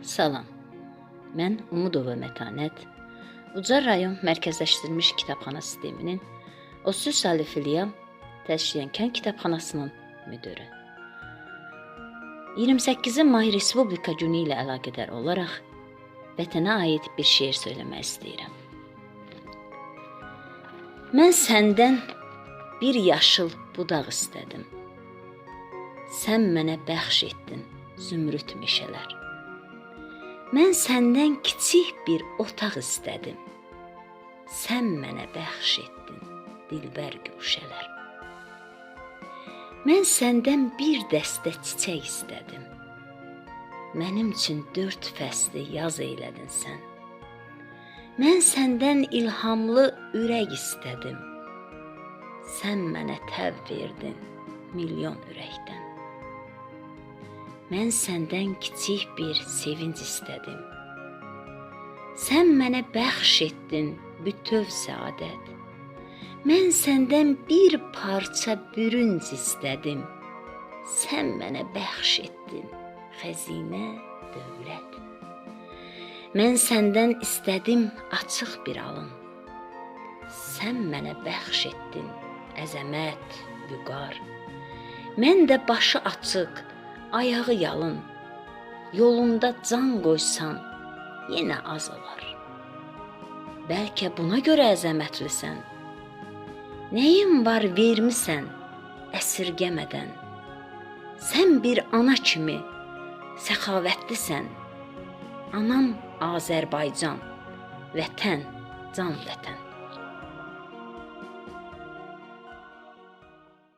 Salam. Mən Umudova Mətanət. Ucar rayon mərkəzləşdirilmiş kitabxana sisteminin 33 saylı filial Təşkilən kitabxanasının müdürü. 28 may Respublika günü ilə əlaqədar olaraq vətənə aid bir şeir söyləmək istəyirəm. Mən səndən bir yaşıl budaq istədim. Sən mənə bəxş etdin zümrüd meşələr. Mən səndən kiçik bir otaq istədim. Sən mənə bəxş etdin dilbər güşələr. Mən səndən bir dəstə çiçək istədim. Mənim üçün 4 fəsli yaz eylədin sən. Mən səndən ilhamlı ürək istədim. Sən mənə təv verdin milyon ürəkdən. Mən səndən kiçik bir sevinc istədim. Sən mənə bəxş etdin bütöv səadət. Mən səndən bir parça bürünc istədim. Sən mənə bəxş etdin xəzinə, dövlət. Mən səndən istədim açıq bir alın. Sən mənə bəxş etdin əzəmət, vüqar. Mən də başı açıq, ayağı yalın. Yolunda can qoysan, yenə az olar. Bəlkə buna görə əzəmətlisən. Nəyin var vermisən əsirgəmədən. Sən bir ana kimi səxavətlisən. Anam Azərbaycan, vətən, can vətən.